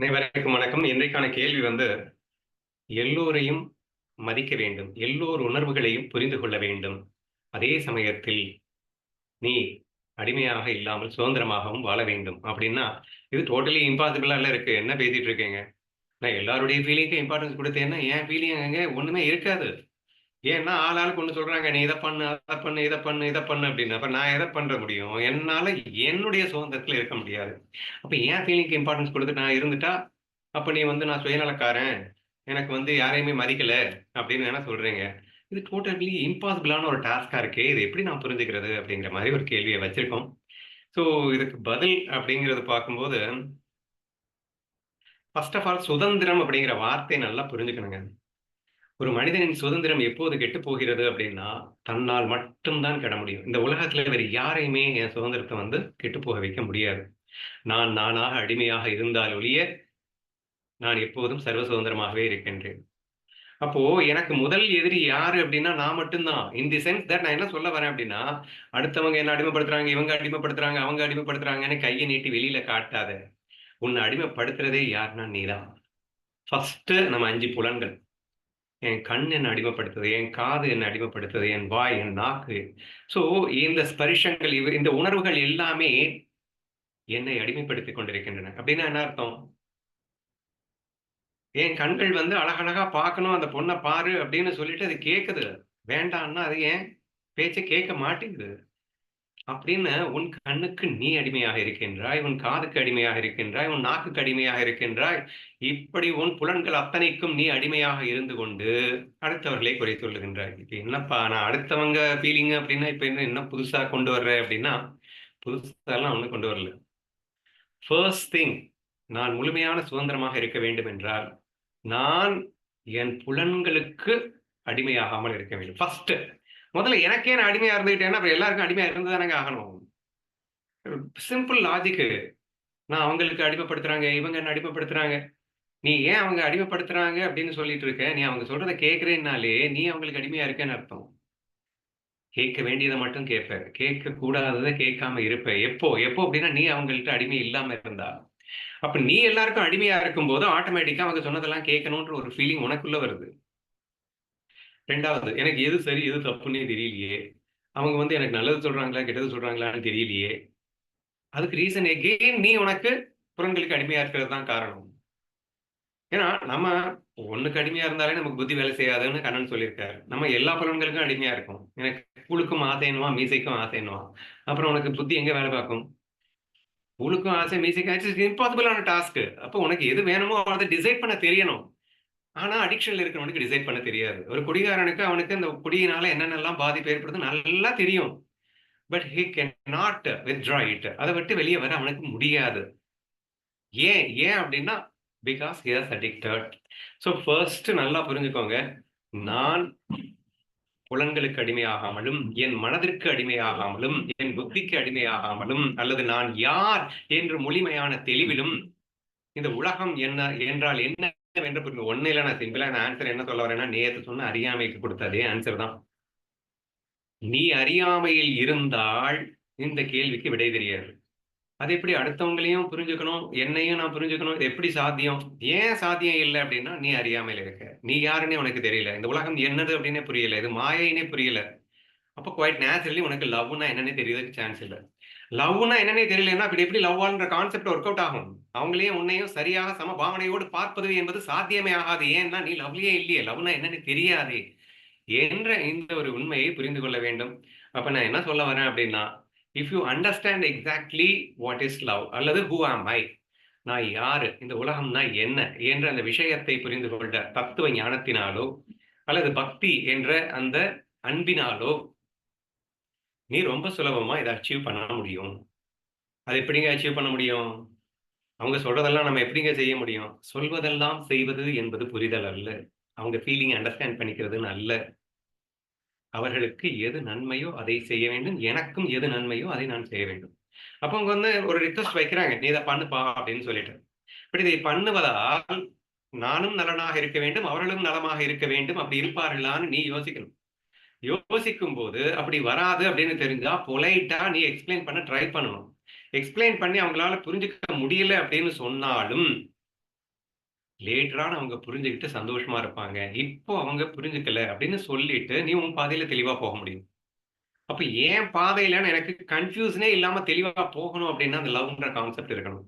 அனைவருக்கும் வணக்கம். இன்றைக்கான கேள்வி வந்து எல்லோரையும் மதிக்க வேண்டும். எல்லோர் உணர்வுகளையும் புரிந்து கொள்ள வேண்டும். அதே சமயத்தில் நீ அடிமையாக இல்லாமல் சுதந்திரமாகவும் வாழ வேண்டும். அப்படின்னா இது டோட்டலி இம்பாசிபிளா இருக்கு. என்ன பேசிட்டு இருக்கீங்க? நான் எல்லாருடைய ஃபீலிங்க்கும் இம்பார்ட்டன்ஸ் கொடுத்தேன்னா என் ஃபீலிங் ஒண்ணுமே இருக்காது. ஏன்னா ஆள் ஆளுக்கு ஒண்ணு சொல்றாங்க நீ இதை பண்ணு அதை பண்ணு இதை பண்ணு இதை பண்ணு அப்படின்னு. அப்ப நான் எதை பண்ற முடியும்? என்னால என்னுடைய சுதந்திரத்துல இருக்க முடியாது. அப்ப என் ஃபீலிங்க்கு இம்பார்ட்டன்ஸ் கொடுத்து நான் இருந்துட்டா அப்ப நீ வந்து நான் சுயநலக்காரன் எனக்கு வந்து யாரையுமே மதிக்கல அப்படின்னு என்ன சொல்றீங்க. இது டோட்டலி இம்பாசிபிளான ஒரு டாஸ்கா இருக்கு இது எப்படி நான் புரிஞ்சுக்கிறது அப்படிங்கிற மாதிரி ஒரு கேள்வியை வச்சிருக்கோம். ஸோ இதுக்கு பதில் அப்படிங்கிறது பார்க்கும்போது ஃபர்ஸ்ட் ஆஃப் ஆல் சுதந்திரம் அப்படிங்கிற வார்த்தையை நல்லா புரிஞ்சுக்கணுங்க. ஒரு மனிதனின் சுதந்திரம் எப்போது கெட்டு போகிறது அப்படின்னா தன்னால் மட்டும்தான் கெட முடியும். இந்த உலகத்துல வேறு யாரையுமே என் சுதந்திரத்தை வந்து கெட்டு போக வைக்க முடியாது. நான் நானாக அடிமையாக இருந்தால் ஒழிய நான் எப்போதும் சர்வ சுதந்திரமாகவே இருக்கின்றேன். அப்போ எனக்கு முதல் எதிரி யாரு அப்படின்னா நான் மட்டும்தான். இன் தி சென்ஸ் தட் நான் என்ன சொல்ல வரேன் அப்படின்னா அடுத்தவங்க என்ன அடிமைப்படுத்துறாங்க இவங்க அடிமைப்படுத்துறாங்க அவங்க அடிமைப்படுத்துறாங்கன்னு கையை நீட்டி வெளியில காட்டாத உன்னை அடிமைப்படுத்துறதே யாருன்னா நீதான். ஃபர்ஸ்ட் நம்ம அஞ்சு புலன்கள். என் கண் என்னை அடிமைப்படுத்துது என் காது என்னை அடிமைப்படுத்துது என் வாய் என் நாக்கு. ஸோ இந்த ஸ்பரிஷங்கள் இவ இந்த உணர்வுகள் எல்லாமே என்னை அடிமைப்படுத்திக் கொண்டிருக்கின்றன. அப்படின்னா என்ன அர்த்தம்? என் கண்கள் வந்து அழகழகா பார்க்கணும் அந்த பொண்ணை பாரு அப்படின்னு சொல்லிட்டு அது கேட்குது வேண்டான்னா அது ஏன் பேச்சை கேட்க மாட்டேங்குது. அப்படின்னு உன் கண்ணுக்கு நீ அடிமையாக இருக்கின்றாய் உன் காதுக்கு அடிமையாக இருக்கின்றாய் உன் நாக்குக்கு அடிமையாக இருக்கின்றாய். இப்படி உன் புலன்கள் அத்தனைக்கும் நீ அடிமையாக இருந்து கொண்டு அடுத்தவர்களை குறை சொல்லுகின்றாய். இப்ப என்னப்பா நான் அடுத்தவங்க ஃபீலிங் அப்படின்னா இப்ப என்ன என்ன புதுசா கொண்டு வர்றேன் அப்படின்னா புதுசாலாம் ஒண்ணு கொண்டு வரல. ஃபர்ஸ்ட் திங் நான் முழுமையான சுதந்திரமாக இருக்க வேண்டும் என்றால் நான் என் புலன்களுக்கு அடிமையாகாமல் இருக்க வேண்டும். ஃபர்ஸ்ட் முதல்ல எனக்கே நான் அடிமையா இருந்துகிட்டேன்னா அப்புறம் எல்லாருக்கும் அடிமையா இருந்து ஆகணும். சிம்பிள் லாஜிக்கு நான் அவங்களுக்கு அடிமைப்படுத்துறாங்க இவங்க என்ன அடிமைப்படுத்துறாங்க? நீ ஏன் அவங்க அடிமைப்படுத்துறாங்க அப்படின்னு சொல்லிட்டு இருக்க? நீ அவங்க சொல்றத கேட்கறேன்னாலே நீ அவங்களுக்கு அடிமையா இருக்கேன்னு அர்த்தம். கேட்க வேண்டியதை மட்டும் கேட்ப. கேட்க கூடாததை கேட்காம இருப்ப. எப்போ? எப்போ அப்படின்னா நீ அவங்கள்ட்ட அடிமை இல்லாம இருந்தா. அப்ப நீ எல்லாருக்கும் அடிமையா இருக்கும் போது ஆட்டோமேட்டிக்கா அவங்க சொன்னதெல்லாம் கேட்கணும்ன்ற ஒரு ஃபீலிங் உனக்குள்ள வருது. ரெண்டாவது எனக்கு எது சரி எது தப்புன்னே தெரியலையே. அவங்க வந்து எனக்கு நல்லது சொல்றாங்களா கெட்டது சொல்றாங்களான்னு தெரியலையே. அதுக்கு ரீசன் எகெயின் நீ உனக்கு புறங்களுக்கு அடிமையா இருக்கிறது தான் காரணம். ஏன்னா நம்ம ஒண்ணுக்கு அடிமையா இருந்தாலே நமக்கு புத்தி வேலை செய்யாதுன்னு கண்ணன் சொல்லியிருக்காரு. நம்ம எல்லா புலன்களுக்கும் அடிமையா இருக்கும். எனக்கு கூழுக்கும் ஆசைன்னுவா மீசைக்கும் ஆசைன்னுவா அப்புறம் உனக்கு புத்தி எங்க வேலை பார்க்கும்? கூழுக்கும் ஆசை மீசைக்கும். ஆசை இம்பாசிபிளான டாஸ்க் அப்போ உனக்கு எது வேணுமோ அதை டிசைட் பண்ண தெரியணும். ஆனா அடிக்ஷன்ல இருக்கிறவனுக்கு டிசைட் பண்ண தெரியாது. ஒரு குடிகாரனுக்கு அவனுக்கு அந்த குடியினால என்னென்னலாம் பாதிப்பு ஏற்படுது நல்லா தெரியும். But he can not withdraw it அதை விட்டு வெளியே வர அவனுக்கு முடியாது. ஏன்? ஏன் அப்படின்னா because he's addicted so first நல்லா புரிஞ்சுக்கோங்க. நான் புலன்களுக்கு அடிமையாகாமலும் என் மனதிற்கு அடிமையாகாமலும் என் புத்திக்கு அடிமையாகாமலும் அல்லது நான் யார்? என்று முழுமையான தெளிவிலும் இந்த உலகம் என்ன என்றால் என்ன என்ன புரிந்து ஒண்ணு இல்ல நான் சிம்பிளா நான் ஆன்சர் என்ன சொல்ல வரேன்னா நேத்து சொன்ன அறியாமைக்கு கொடுத்ததே ஆன்சர் தான். நீ அறியாமையில் இருந்தால் இந்த கேள்விக்கு விடை தெரியாது. அது எப்படி அடுத்தவங்களையும் புரிஞ்சுக்கணும் என்னையும் நான் புரிஞ்சுக்கணும் இது எப்படி சாத்தியம்? ஏன் சாத்தியம் இல்லை அப்படின்னா நீ அறியாமையில இருக்க. நீ யாருன்னே உனக்கு தெரியல. இந்த உலகம் என்னது அப்படின்னே புரியல. இது மாயினே புரியல. அப்போ குவைட் நேச்சுரலி உனக்கு லவ்னா என்னன்னே தெரியறதுக்கு சான்ஸ் இல்லை. லவ்னா என்னன்னே தெரியலன்னா அப்படி எப்படி லவ்வான்ற கான்செப்ட் ஒர்க் அவுட் ஆகும்? அவங்களையும் உன்னையும் சரியாக சம பாவனையோடு பார்ப்பது என்பது சாத்தியமே ஆகாது. ஏன்னா நீ லவ்லியே இல்லையே. லவ்னா என்னன்னு தெரியாதே. என்ற இந்த ஒரு உண்மையை புரிந்து கொள்ள வேண்டும். அப்ப நான் என்ன சொல்ல வரேன் அப்படின்னா if you understand exactly what is love அல்லது ஹூ ஆம் ஐ நான் யாரு இந்த உலகம்னா என்ன என்ற அந்த விஷயத்தை புரிந்து கொண்ட தத்துவ ஞானத்தினாலோ அல்லது பக்தி என்ற அந்த அன்பினாலோ நீ ரொம்ப சுலபமா இதை அச்சீவ் பண்ண முடியும். அது எப்படிங்க அச்சீவ் பண்ண முடியும்? அவங்க சொல்றதெல்லாம் நம்ம எப்படிங்க செய்ய முடியும்? சொல்வதெல்லாம் செய்வது என்பது புரிதல் அல்ல. அவங்க ஃபீலிங் அண்டர்ஸ்டாண்ட் பண்ணிக்கிறதுன்னு அல்ல அவர்களுக்கு எது நன்மையோ அதை செய்ய வேண்டும். எனக்கும் எது நன்மையோ அதை நான் செய்ய வேண்டும். அப்போ அவங்க வந்து ஒரு ரிக்வஸ்ட் வைக்கிறாங்க. நீ இதை பண்ணுப்பா அப்படின்னு சொல்லிட்டு. இப்படி இதை பண்ணுவதால் நானும் நலனாக இருக்க வேண்டும். அவர்களும் நலமாக இருக்க வேண்டும். அப்படி இருப்பார்களான்னு நீ யோசிக்கணும். யோசிக்கும் போது அப்படி வராது அப்படின்னு தெரிஞ்சா பொலைட்டா நீ எக்ஸ்பிளைன் பண்ண ட்ரை பண்ணணும் எக்ஸ்பிளைன் பண்ணி அவங்களால புரிஞ்சுக்க முடியல அப்படின்னு சொன்னாலும் லேட்டரான அவங்க புரிஞ்சுகிட்டு சந்தோஷமா இருப்பாங்க. இப்போ அவங்க புரிஞ்சுக்கல அப்படின்னு சொல்லிட்டு, நீ உன் பாதையில தெளிவா போக முடியும். அப்ப ஏன் பாதையிலன்னு எனக்கு கன்ஃப்யூஷனே இல்லாம தெளிவா போகணும் அப்படின்னா, அந்த லவ்ன்ற கான்செப்ட் இருக்கணும்.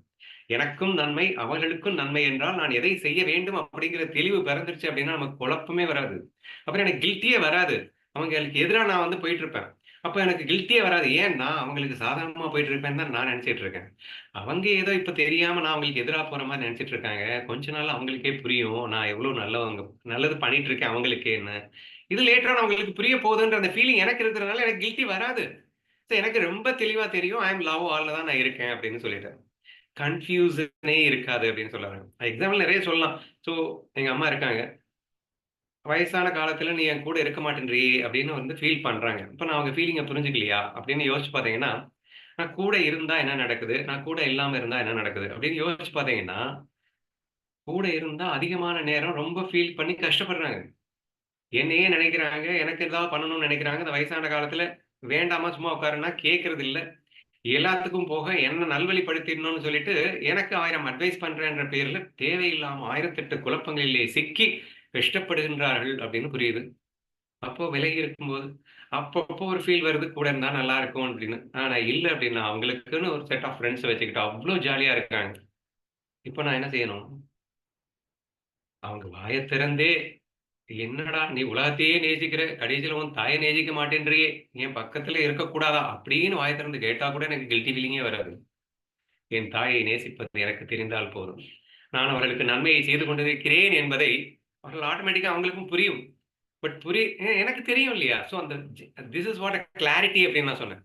எனக்கும் நன்மை, அவர்களுக்கும் நன்மை என்றால், நான் எதை செய்ய வேண்டும் அப்படிங்கிற தெளிவு பிறந்துருச்சு அப்படின்னா, நமக்கு குழப்பமே வராது. அப்புறம் எனக்கு கில்ட்டியே வராது. அவங்களுக்கு எதிராக நான் வந்து போயிட்டு இருப்பேன். அப்போ எனக்கு கில்ட்டியே வராது. ஏன்னா, அவங்களுக்கு சாதாரணமாக போயிட்டு இருப்பேன்னு தான் நான் நினச்சிட்டு இருக்கேன். அவங்க ஏதோ இப்போ தெரியாமல் நான் அவங்களுக்கு எதிராக போகிற மாதிரி நினச்சிட்டு இருக்காங்க. கொஞ்ச நாள் அவங்களுக்கே புரியும். நான் எவ்வளோ நல்லவங்க நல்லது பண்ணிட்டு இருக்கேன் அவங்களுக்கேன்னு. இது லேட்டராக அவங்களுக்கு புரிய போகுதுன்ற அந்த ஃபீலிங் எனக்கு இருக்கிறதுனால எனக்கு கில்ட்டி வராது. ஸோ எனக்கு ரொம்ப தெளிவாக தெரியும். ஐ அம் லவ் ஆல்ல தான் நான் இருக்கேன் அப்படின்னு சொல்லிட்டேன் கன்ஃபியூசனே இருக்காது அப்படின்னு சொல்லுறாங்க எக்ஸாம்பிள் நிறைய சொல்லலாம். ஸோ எங்கள் அம்மா இருக்காங்க. வயசான காலத்துல நீ என் கூட இருக்க மாட்டேன்றியே அப்படின்னு வந்து ஃபீல் பண்றாங்க. இப்போ நான் அவங்க ஃபீலிங்கை புரிஞ்சுக்கலையா? அப்படின்னு யோசிச்சு பார்த்தீங்கன்னா, நான் கூட இருந்தா என்ன நடக்குது? நான் கூட இல்லாம இருந்தா என்ன நடக்குது? அப்படின்னு யோசிச்சு பார்த்தீங்கன்னா, கூட இருந்தா அதிகமான நேரம் ரொம்ப ஃபீல் பண்ணி கஷ்டப்படுறாங்க. என்னையே நினைக்கிறாங்க. எனக்கு ஏதாவது பண்ணணும்னு நினைக்கிறாங்க. இந்த வயசான காலத்துல வேண்டாமா சும்மா உட்காருன்னா கேட்கறது இல்லை எல்லாத்துக்கும் போக என்ன நல்வழிப்படுத்திடணும்னு சொல்லிட்டு, எனக்கு ஆயிரம் அட்வைஸ் பண்றேன்ற பேர்ல தேவையில்லாம 1008 குழப்பங்களிலே சிக்கி கஷ்டப்படுகின்றார்கள் அப்படின்னு புரியுது. அப்போ விலகி இருக்கும்போது, அப்பப்போ ஒரு ஃபீல் வருது கூட இருந்தா நல்லா இருக்கும் அப்படின்னு. ஆனா இல்ல அப்படின்னா, அவங்களுக்குன்னு ஒரு செட் ஆஃப் ஃப்ரெண்ட்ஸ் வச்சுக்கிட்டு அவ்வளோ ஜாலியா இருக்காங்க. இப்ப நான் என்ன செய்யணும்? அவங்க வாய திறந்தே, "என்னடா நீ உலகத்தையே நேசிக்கிற, கடைசியில் உன் தாயை நேசிக்க மாட்டேன்றியே, என் பக்கத்துல இருக்கக்கூடாதா?" அப்படின்னு வாய திறந்து கேட்டா கூட எனக்கு கில்ட்டி ஃபீலிங்கே வராது. என் தாயை நேசிப்பது எனக்கு தெரிந்தால் போதும். நான் அவர்களுக்கு நன்மையை செய்து கொண்டிருக்கிறேன் என்பதை அவர்கள் ஆட்டோமேட்டிக்காக அவங்களுக்கும் புரியும். பட் புரிய எனக்கு தெரியும் இல்லையா? ஸோ அந்த this is what uh clarity அப்படின்னு நான் சொன்னேன்.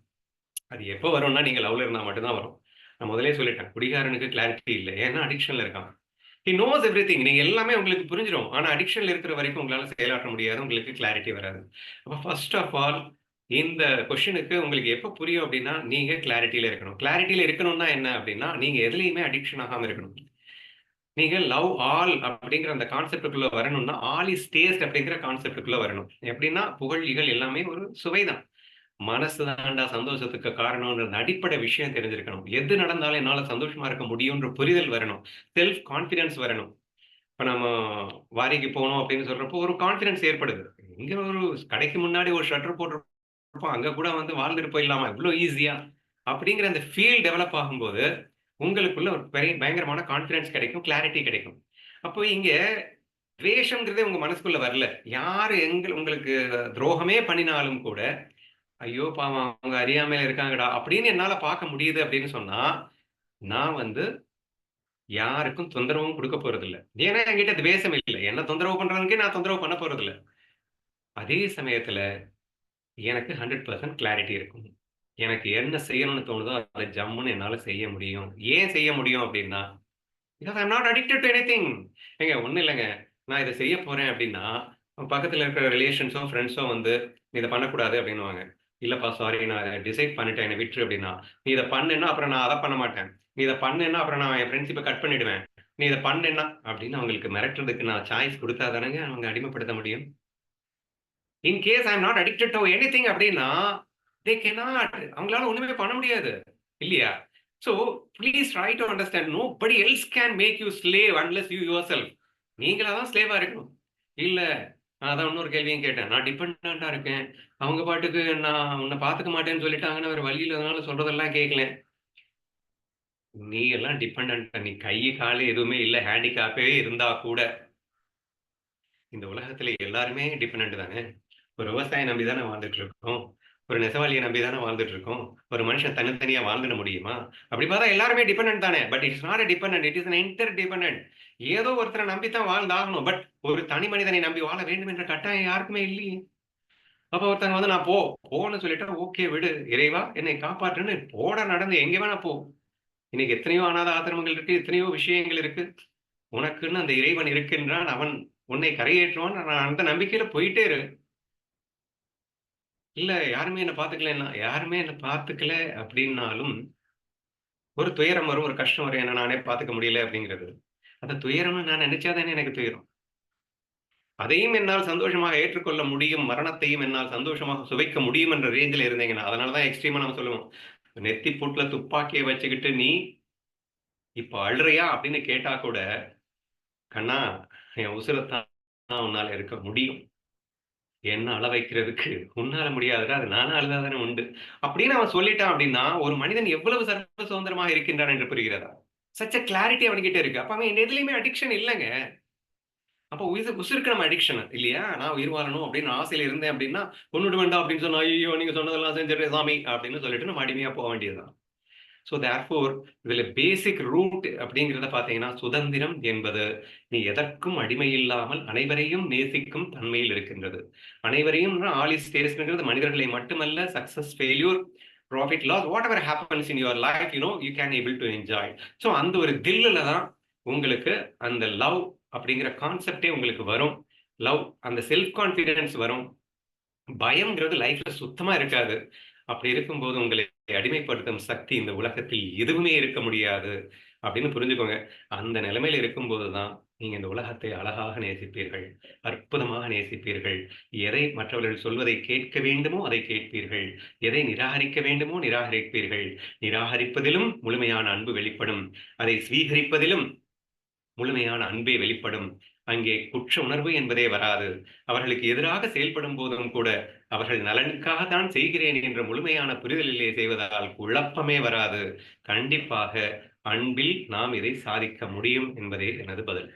அது எப்போ வரும்னா, நீங்கள் லவ்ல இருந்தால் மட்டும்தான் வரும். நான் முதலே சொல்லிட்டேன். குடிகாரனுக்கு கிளாரிட்டி இல்லை ஏன்னா அடிக்ஷனில் இருக்கான். He knows everything. நீங்கள் எல்லாமே உங்களுக்கு புரிஞ்சிடும் ஆனால் அடிக்ஷனில் இருக்கிற வரைக்கும் உங்களால் செயலாற்ற முடியாது. உங்களுக்கு கிளாரிட்டி வராது. அப்போ ஃபர்ஸ்ட் ஆஃப் ஆல் இந்த கொஷனுக்கு உங்களுக்கு எப்போ புரியும் அப்படின்னா, நீங்கள் கிளாரிட்டியில் இருக்கணும். கிளாரிட்டியில் இருக்கணும்னா என்ன அப்படின்னா, நீங்கள் எதுலேயுமே அடிக்ஷன் ஆகாமல் இருக்கணும். நீங்க லவ் ஆல் அப்படிங்கிற அந்த கான்செப்ட்க்குள்ள வரணும்னா, ஆல் இஸ் டேஸ்ட் அப்படிங்கிற கான்செப்டுக்குள்ள வரணும். எப்படின்னா, புகழ், இகழ் எல்லாமே ஒரு சுவைதான். மனசு தாண்டா சந்தோஷத்துக்கு காரணம்ன்ற அடிப்படை விஷயம் தெரிஞ்சிருக்கணும். எது நடந்தாலும் என்னால சந்தோஷமா இருக்க முடியும்ன்ற புரிதல் வரணும். செல்ஃப் கான்பிடன்ஸ் வரணும். இப்ப நம்ம வாரிக்கு போகணும் அப்படின்னு சொல்றப்போ ஒரு கான்பிடன்ஸ் ஏற்படுது. இங்க ஒரு கடைக்கு முன்னாடி ஒரு ஷட்டர் போட்டிருப்போம். அங்க கூட வந்து வாழ்ந்துட்டு போயிடலாமா? இவ்வளோ ஈஸியா? அப்படிங்கிற அந்த ஃபீல் டெவலப் ஆகும்போது, உங்களுக்குள்ள ஒரு பெரிய பயங்கரமான கான்ஃபிடன்ஸ் கிடைக்கும். கிளாரிட்டி கிடைக்கும். அப்போ இங்க துவேஷங்கிறதே உங்க மனசுக்குள்ள வரல. யாரு எங்க உங்களுக்கு துரோகமே பண்ணினாலும் கூட, "ஐயோ பாவம் அவங்க அறியாமையில இருக்காங்கடா" அப்படின்னு என்னால பார்க்க முடியுது அப்படின்னு சொன்னா, நான் வந்து யாருக்கும் தொந்தரவும் கொடுக்க போறதில்ல. ஏன்னா என்கிட்ட துவேஷம் இல்லை என்ன தொந்தரவு பண்றவனுக்கே நான் தொந்தரவு பண்ண போறதில்ல. அதே சமயத்துல எனக்கு 100% கிளாரிட்டி இருக்கும். எனக்கு என்ன செய்யணும்னு தோணுதோ, அதை ஜம்முன்னு என்னால செய்ய முடியும். ஏன் செய்ய முடியும் அப்படின்னா, because I not addicted to anything. ஏங்க ஒன்றும் இல்லைங்க நான் இதை செய்ய போறேன் அப்படின்னா, பக்கத்துல இருக்கிற ரிலேஷன்ஸோ, ஃப்ரெண்ட்ஸோ வந்து, "நீ இதை பண்ணக்கூடாது" அப்படின்னுவாங்க. "இல்லப்பா சாரி நான் அதை டிசைட் பண்ணிட்டேன். என்னை விட்டுரு" அப்படின்னா, "நீ இதை பண்ணுன்னா அப்புறம் நான் அதை பண்ண மாட்டேன். நீ இதை பண்ணேன்னா அப்புறம் நான் என் ஃப்ரெண்ட்ஷிப்பை கட் பண்ணிடுவேன். நீ இதை பண்ணுன்னா அப்படின்னு அவங்களுக்கு மிரட்டுறதுக்கு நான் சாய்ஸ் கொடுத்தா தானேங்க அவங்க அடிமைப்படுத்த முடியும். In case I am not addicted to anything அப்படின்னா, தே கெனாட் அவங்களால ஒண்ணுமே பண்ண முடியாது. இல்லையா? So please try to understand nobody else can make you slave unless you yourself. நீங்களா தான் ஸ்லேவா இருக்கணும். இல்ல நான் அதான் இன்னொரு கேள்வியும் கேட்டேன். நான் டிபெண்டன்ட்டா இருக்கேன். அவங்க பாட்டுக்கு நான் உன்ன பார்த்துக்க மாட்டேன்னு சொல்லிட்டாங்கன்னு வேற வழியில் அதனால சொல்றதெல்லாம் கேட்கல. நீ எல்லாம் டிபெண்டன்ட் நீ கை, காலு எதுவுமே இல்ல. ஹேண்டிகேப்பே இருந்தா கூட இந்த உலகத்துல எல்லாருமே டிபெண்ட் தானே. ஒரு விவசாயம் நம்பி தானே வாழ்ந்துட்டு இருக்கோம். ஒரு நெசவாளியை நம்பி தானே வாழ்ந்துட்டு இருக்கோம். ஒரு மனுஷன் தனித்தனியா வாழ்ந்துட முடியுமா? அப்படி பார்த்தா எல்லாருமே டிபெண்ட் தானே. But it's not a it is interdependent. ஏதோ ஒருத்தரை நம்பி தான் வாழ்ந்தாகணும். பட் ஒரு தனி மனிதனை நம்பி வாழ வேண்டும் என்ற கட்டாயம் யாருக்குமே இல்லையே. அப்ப ஒருத்தங்க வந்து நான் போ, போன்னு சொல்லிட்டா ஓகே விடு. இறைவா என்னை காப்பாற்றுன்னு போட நடந்து எங்க வேணா போ. இன்னைக்கு எத்தனையோ அநாத ஆசிரமங்கள் இருக்கு. எத்தனையோ விஷயங்கள் இருக்கு. உனக்குன்னு அந்த இறைவன் இருக்கின்றான். அவன் உன்னை கரையேற்றுவான். நான் அந்த நம்பிக்கையில போயிட்டே இரு. இல்ல யாருமே என்ன பார்த்துக்கலன்னா, யாருமே என்ன பாத்துக்கல அப்படின்னாலும், ஒரு துயரம் வரும், ஒரு கஷ்டம் வரும். என்ன நானே பாத்துக்க முடியல அப்படிங்கிறது. அந்த துயரம்னு நான் நினைச்சாதானே எனக்கு துயரம். அதையும் என்னால் சந்தோஷமாக ஏற்றுக்கொள்ள முடியும். மரணத்தையும் என்னால் சந்தோஷமாக சுவைக்க முடியும் என்ற ரேஞ்சில் இருந்தீங்கன்னா, அதனால தான் எக்ஸ்ட்ரீமா நம்ம சொல்லுவோம். நெத்தி பூட்ல துப்பாக்கிய வச்சுக்கிட்டு நீ இப்ப அழுறியா அப்படின்னு கேட்டா கூட, கண்ணா என் உசுரத்தான் உன்னால இருக்க முடியும் என்ன அள வைக்கிறதுக்கு? உன்னால முடியாதுடா அது நானும் தானே உண்டு. அப்படின்னு அவன் சொல்லிட்டான் அப்படின்னா ஒரு மனிதன் எவ்வளவு சர்வ சுதந்திரமாக இருக்கின்றான் என்று புரிகிறதா? சச்ச கிளாரிட்டி அவன்கிட்ட இருக்கு. அப்ப அவன் எதுலையுமே அடிக்ஷன் இல்லைங்க. அப்ப உயிர் உசுருக்கு நம்ம அடிக்ஷன் இல்லையா? நான் உயிர் வாழணும் அப்படின்னு ஆசையில இருந்தேன் அப்படின்னா கொண்டுட்டு வேண்டாம் அப்படின்னு சொன்னா ஐயோ நீங்க சொன்னதெல்லாம் செஞ்சிருக்கேன் சாமி அப்படின்னு சொல்லிட்டு நம்ம அடிமையா போக வேண்டியதுதான். ஸோ தேர்ஃபோர் இதுல பேசிக் ரூட் அப்படிங்கிறத பார்த்தீங்கன்னா சுதந்திரம் என்பது. நீ எதற்கும் அடிமை இல்லாமல் அனைவரையும் நேசிக்கும் தன்மையில் இருக்கின்றது. அனைவரையும் ஆலி ஸ்டேஸ்ங்கிறது மனிதர்களை மட்டுமல்ல success failure profit loss whatever happens in your life you know you can able to enjoy so அந்த ஒரு தில்லில் தான் உங்களுக்கு அந்த லவ் அப்படிங்கிற கான்செப்டே உங்களுக்கு வரும். லவ் அந்த செல்ஃப் கான்ஃபிடென்ஸ் வரும். பயம்ங்கிறது லைஃப்ல சுத்தமா இருக்காது. அப்படி இருக்கும்போது உங்களை அடிமைப்படுத்தும் சக்தி இந்த உலகத்தில் எதுவுமே இருக்க முடியாது அப்படின்னு புரிஞ்சுக்கோங்க. அந்த நிலைமையில இருக்கும்போது தான் நீங்க இந்த உலகத்தை அழகாக நேசிப்பீர்கள் அற்புதமாக நேசிப்பீர்கள். எதை மற்றவர்கள் சொல்வதை கேட்க வேண்டுமோ அதை கேட்பீர்கள். எதை நிராகரிக்க வேண்டுமோ நிராகரிப்பீர்கள். நிராகரிப்பதிலும் முழுமையான அன்பு வெளிப்படும். அதை ஸ்வீகரிப்பதிலும் முழுமையான அன்பே வெளிப்படும். அங்கே குற்ற உணர்வு என்பதே வராது. அவர்களுக்கு எதிராக செயல்படும் போதும் கூட அவர்கள் நலனுக்காக தான் செய்கிறேன் என்ற முழுமையான புரிதலிலே செய்வதால் குழப்பமே வராது. கண்டிப்பாக அன்பில் நாம் இதை சாதிக்க முடியும் என்பதே எனது பதில்.